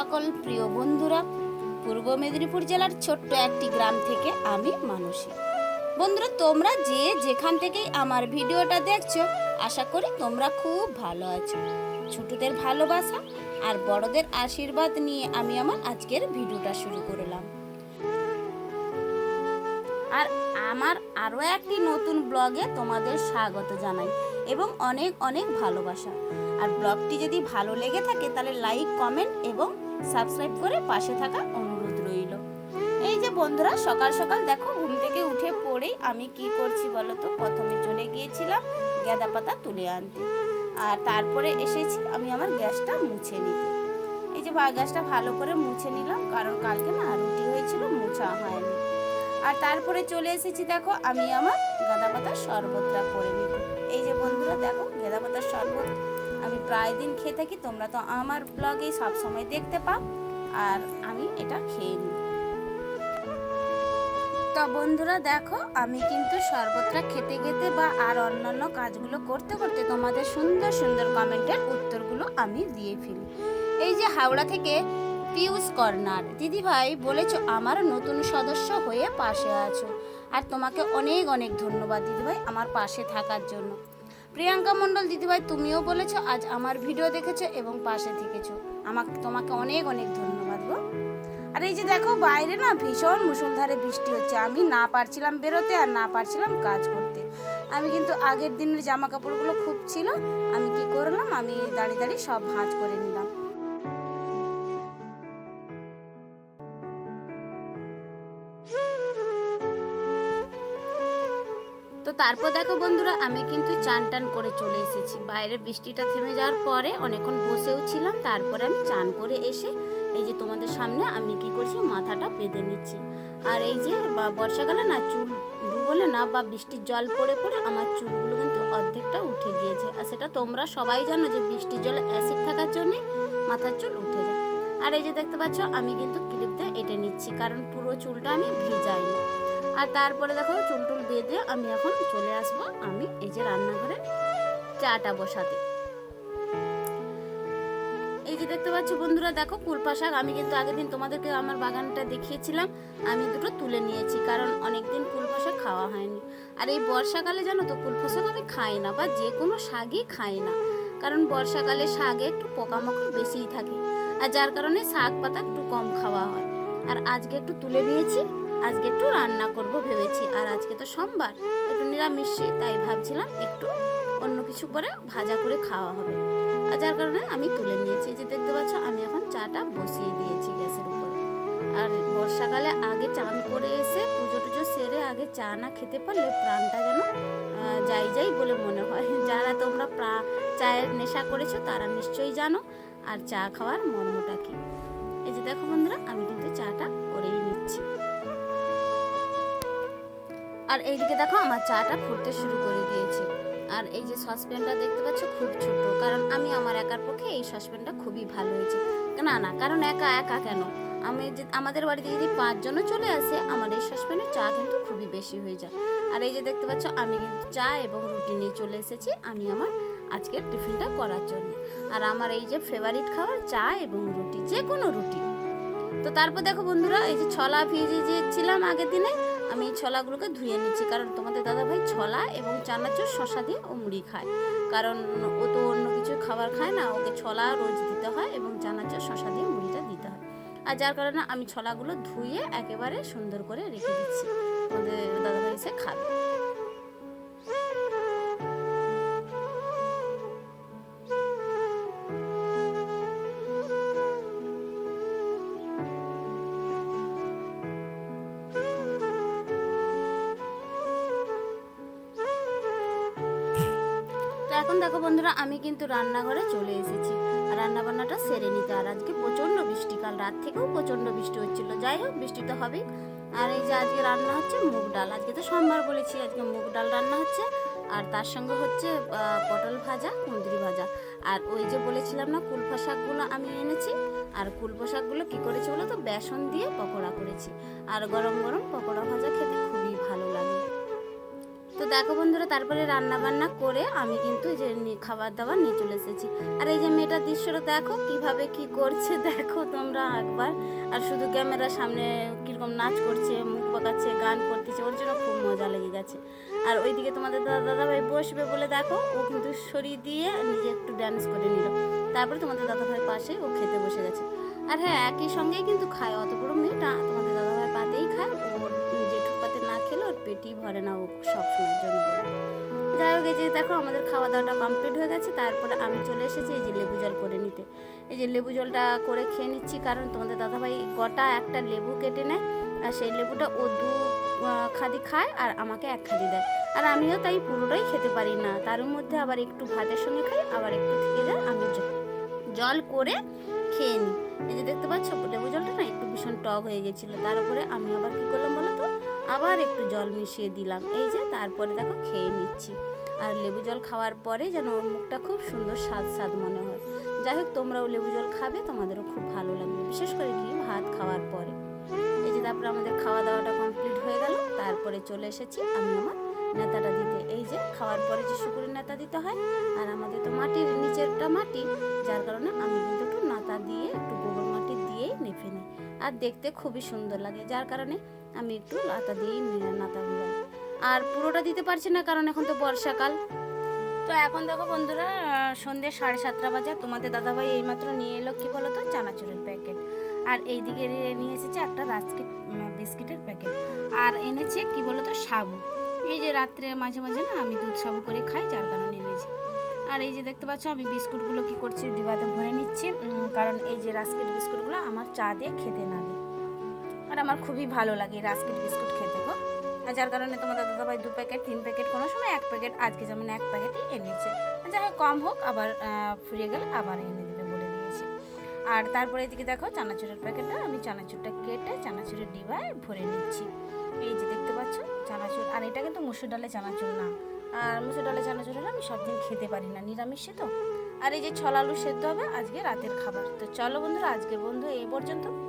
সকাল প্রিয় বন্ধুরা, পূর্ব মেদিনীপুর জেলার ছোট্ট একটি গ্রাম থেকে আমি মানসী। বন্ধুরা, তোমরা যে যেখান থেকেই আমার ভিডিওটা দেখছ, আশা করি তোমরা খুব ভালো আছো। ছোটদের ভালোবাসা আর বড়দের আশীর্বাদ নিয়ে আমি আমার আজকের ভিডিওটা শুরু করলাম আর আমার আরও একটি নতুন ব্লগে তোমাদের স্বাগত জানাই এবং অনেক অনেক ভালোবাসা। আর ব্লগটি যদি ভালো লেগে থাকে, তাহলে লাইক কমেন্ট এবং সাবস্ক্রাইব করে পাশে থাকা অনুরোধ রইল। এই যে বন্ধুরা, সকাল সকাল দেখো, ঘুম থেকে উঠে পড়েই আমি কি করছি বলো তো? প্রথমে চলে গিয়েছিলাম গাঁদা পাতা তুলে আনতে। আর তারপরে এসেছি আমি আমার গ্যাসটা মুছে নিতে। এই যে গ্যাসটা ভালো করে মুছে নিলাম, কারণ কালকে না রুটি হয়েছিল, মুছা হয়নি। আর তারপরে চলে এসেছি দেখো, আমি আমার গাঁদা পাতার শরবতটা করে নিতে। এই যে বন্ধুরা, দেখো, গাঁদা পাতার শরবত আমি প্রায় দিন খেয়ে থাকি, তোমরা তো আমার ব্লগে সব সময় দেখতে পাও। আর আমি এটা খেয়ে নিই। তো বন্ধুরা দেখো, আমি কিন্তু শরবতটা খেতে খেতে বা আর অন্যান্য কাজগুলো করতে করতে তোমাদের সুন্দর সুন্দর কমেন্টের উত্তরগুলো আমি দিয়ে ফেলি। এই যে হাওড়া থেকে পিউস কর্নার, দিদিভাই বলেছ আমার নতুন সদস্য হয়ে পাশে আছো। আর তোমাকে অনেক অনেক ধন্যবাদ দিদিভাই আমার পাশে থাকার জন্য। প্রিয়াঙ্কা মণ্ডল দিদিভাই, তুমিও বলেছ, আজ আমার ভিডিও দেখেছ এবং পাশে থেকেছো। আমাকে, তোমাকে অনেক অনেক ধন্যবাদ গো। আর এই যে দেখো, বাইরে না ভীষণ মুসলধারে বৃষ্টি হচ্ছে। আমি না পারছিলাম বেরোতে আর না পারছিলাম কাজ করতে। আমি কিন্তু আগের দিনের জামা কাপড়গুলো খুব ছিল, আমি কি করলাম, আমি দাঁড়িয়ে দাঁড়িয়ে সব ভাঁজ করে নিলাম। তারপর দেখো বন্ধুরা, আমি কিন্তু চান টান করে চলে এসেছি। বাইরে বৃষ্টিটা থেমে যাওয়ার পরে অনেকক্ষণ বসেও ছিলাম, তারপরে আমি চান করে এসে এই যে তোমাদের সামনে আমি কি করছি, মাথাটা বেঁধে নিচ্ছি। আর এই যে বা- বর্ষাকালে না চুল ডুবলে না বা বৃষ্টির জল পড়ে পড়ে আমার চুলগুলো কিন্তু অর্ধেকটা উঠে গিয়েছে। আর সেটা তোমরা সবাই জানো যে বৃষ্টির জলে অ্যাসিড থাকার জন্যে মাথার চুল উঠে যায়। আর এই যে দেখতে পাচ্ছ, আমি কিন্তু ক্লিপ দিয়ে এঁটে নিচ্ছি, কারণ পুরো চুলটা আমি ভিজাইনি আর তারপরে দেখো চুল টুল বেঁধে আমি এখন চলে আসব আমি এই যে রান্নাঘরে চাটা বসাতে। এই যে দেখতে পাচ্ছ বন্ধুরা, দেখো কুলপা শাক। আমি কিন্তু আগের দিন তোমাদেরকে আমার বাগানটা দেখিয়েছিলাম। আমি দুটো তুলে নিয়েছি, কারণ অনেকদিন কুলপা শাক খাওয়া হয়নি। আর এই বর্ষাকালে জানো তো, কুলপা শাক আমি খাই না বা যে কোনো শাকই খাই না। কারণ বর্ষাকালে শাকে একটু পোকামাকড় বেশিই থাকে। আর যার কারণে শাক পাতা একটু কম খাওয়া হয়। আর আজকে একটু তুলে নিয়েছি। আজকে একটু রান্না করব ভেবেছি, আর আজকে তো সোমবার, একটু নিরামিষ, তাই ভাবছিলাম একটু অন্য কিছু করে ভাজা করে খাওয়া হবে। আর যার কারণে আমি তুলে নিয়েছি যে দেখতে পাচ্ছ, আমি এখন চাটা বসিয়ে দিয়েছি গ্যাসের উপরে। আর বর্ষাকালে আগে চান করে এসে পুজো টুজো সেরে আগে চা না খেতে পারলে প্রাণটা যেন যাই যাই বলে মনে হয়। যারা তোমরা প্রা- চায়ের নেশা করেছ তারা নিশ্চয়ই জানো, আর চা খাওয়ার মর্মটা কি। এই যে দেখো বন্ধুরা, আমি কিন্তু চাটা করেই নিচ্ছি। আর এইদিকে দেখো আমার চাটা ফুটতে শুরু করে দিয়েছে। আর এই যে সসপ্যানটা দেখতে পাচ্ছ খুব ছোট, কারণ আমি আমার একার পক্ষে এই সসপ্যানটা খুবই ভালো হয়েছে। না না, কারণ একা একা কেন? আমি যে, আমাদের বাড়িতে যদি পাঁচজনও চলে আসে, আমার এই সসপ্যানের চা কিন্তু খুবই বেশি হয়ে যায়। আর এই যে দেখতে পাচ্ছ, আমি কিন্তু চা এবং রুটি নিয়ে চলে এসেছি, আমি আমার আজকের টিফিনটা করার জন্য। আর আমার এই যে ফেভারিট খাবার চা এবং রুটি যে কোনো রুটি। তো তারপর দেখো বন্ধুরা, এই যে ছলা ভিজে ভিজিয়েছিলাম আগের দিনে আমি এই ছলাগুলোকে ধুয়ে নিচ্ছি। কারণ তোমাদের দাদা ভাই ছলা এবং চানাচুর শশা দিয়ে ও মুড়ি খায়। কারণ ও তো অন্য কিছু খাবার খায় না, ওকে ছলা রোজ দিতে হয় এবং চানাচুর শশা দিয়ে মুড়িটা দিতে হয়। আর যার কারণে আমি ছলাগুলো ধুয়ে একেবারে সুন্দর করে রেখে দিচ্ছি। আমাদের দাদা ভাই এসে খাবে। এখন দেখো বন্ধুরা, আমি কিন্তু রান্নাঘরে চলে এসেছি। আর রান্না বান্নাটা সেরে নিতে। আর আজকে প্রচণ্ড বৃষ্টি। কাল রাত থেকেও প্রচণ্ড বৃষ্টি হচ্ছিল। যাই হোক, বৃষ্টি তো হবেই। আর এই যে আজকে রান্না হচ্ছে মুগ ডাল। আজকে তো সোমবার বলেছি, আজকে মুগ ডাল রান্না হচ্ছে। আর তার সঙ্গে হচ্ছে পটল ভাজা, কুঁদরি ভাজা। আর ওই যে বলেছিলাম না, কুলফা শাকগুলো আমি এনেছি। আর কুলফা শাকগুলো কী করেছি বলো তো? বেসন দিয়ে পকোড়া করেছি। আর গরম গরম পকোড়া ভাজা খেতে তো দেখো বন্ধুরা, তারপরে রান্না বান্না করে আমি কিন্তু যে খাবার দাবার নিয়ে চলে এসেছি। আর এই যে মেয়েটার দৃশ্যটা দেখো, কীভাবে কি করছে দেখো তোমরা একবার। আর শুধু ক্যামেরার সামনে কীরকম নাচ করছে, মুখ পাকাচ্ছে, গান করতেছে, ওর জন্য খুব মজা লেগে গেছে। আর ওইদিকে তোমাদের দাদা দাদা ভাই বসবে বলে দেখো, ও কিন্তু শরীর দিয়ে নিজে একটু ড্যান্স করে নিল। তারপরে তোমাদের দাদা ভাই পাশে ও খেতে বসে গেছে। আর হ্যাঁ একই সঙ্গেই কিন্তু খায় অত বড় মেয়েটা, তোমাদের পেটই ভরে না ও সব সময়ের জন্য। যাই হোক, এই যে দেখো, আমাদের খাওয়া দাওয়াটা কমপ্লিট হয়ে গেছে। তারপরে আমি চলে এসেছি এই যে লেবু জল করে নিতে। এই যে লেবু জলটা করে খেয়ে নিচ্ছি, কারণ তোমাদের দাদাভাই গোটা একটা লেবু কেটে নেয়, আর সেই লেবুটা ও দু খাদি খায় আর আমাকে এক খাদি দেয়। আর আমিও তাই পুরোটাই খেতে পারি না। তার মধ্যে আবার একটু ভাতের সঙ্গে খাই, আবার একটু থেকে যায়, আমি জল করে খেয়ে নিই। এই যে দেখতে পাচ্ছ, লেবু জলটা না একটু ভীষণ টক হয়ে গেছিল। তার উপরে আমি আবার কী করলাম বলো তো? আবার একটু জল মিশিয়ে দিলাম। এই যে, তারপরে দেখো খেয়ে নিচ্ছি। আর লেবু জল খাওয়ার পরে যেন ওর মুখটা খুব সুন্দর স্বাদ স্বাদ মনে হয়। যাই হোক, তোমরাও লেবু জল খাবে, তোমাদেরও খুব ভালো লাগবে। বিশেষ করে কি ভাত খাওয়ার পরে। এই যে, তারপরে আমাদের খাওয়া দাওয়াটা কমপ্লিট হয়ে গেল। তারপরে চলে এসেছি আমি আমার নেতাটা দিতে। এই যে, খাওয়ার পরে যে শুকুরের নেতা দিতে হয়, আর আমাদের তো মাটির নিচেরটা মাটি, যার কারণে আমি কিন্তু একটু নাতা দিয়ে একটু গোবর দিয়েই নেফে নিই। আর দেখতে খুবই সুন্দর লাগে, যার কারণে আমি একটু লাতা দিয়েই নাতা দিলাম আর পুরোটা দিতে পারছি না, কারণ এখন তো বর্ষাকাল। তো এখন দেখো বন্ধুরা সন্ধ্যে সাড়ে সাতটা বাজে, তোমাদের দাদাভাই এইমাত্র নিয়ে এলো কি বলো তো? চানাচুরের প্যাকেট। আর এইদিকে নিয়ে- নিয়ে এসেছে একটা রাস্কিট বিস্কিটের প্যাকেট। আর এনেছে কি বলো তো? সাবু। এই যে রাত্রে মাঝে মাঝে না আমি দুধ সাবু করে খাই, যার কারণে এনেছি। আর এই যে দেখতে পাচ্ছ, আমি বিস্কুটগুলো কি করছি, ডিবাতে ভরে নিচ্ছি। কারণ এই যে রাস্কিট বিস্কুটগুলো আমার চা দিয়ে খেতে না আর আমার খুবই ভালো লাগে রাস্কিট বিস্কুট খেতে গো। আর যার কারণে তোমাদের দাদাভাই দু প্যাকেট, তিন প্যাকেট, কোনো সময় এক প্যাকেট, আজকে যেমন এক প্যাকেটই এনেছে। যাই হোক, কম হোক, আবার ফুরিয়ে গেলে আবার এনে দিতে বলে দিয়েছি। আর তারপরে এদিকে দেখো, চানাচুরের প্যাকেটটা, আমি চানাচুরটা কেটে চানাচুরের ডিবায় ভরে নিচ্ছি। এই যে দেখতে পাচ্ছ, চানাচুর, আর এটা কিন্তু মুসুর ডালে চানাচুর না। আর মুসুর ডালে চানাচুর হলে আমি সব দিন খেতে পারি না নিরামিষ সে তো। আর এই যে ছল আলু সেদ্ধ হবে, আজকে রাতের খাবার। তো চলো বন্ধুরা আজকে বন্ধু এই পর্যন্ত।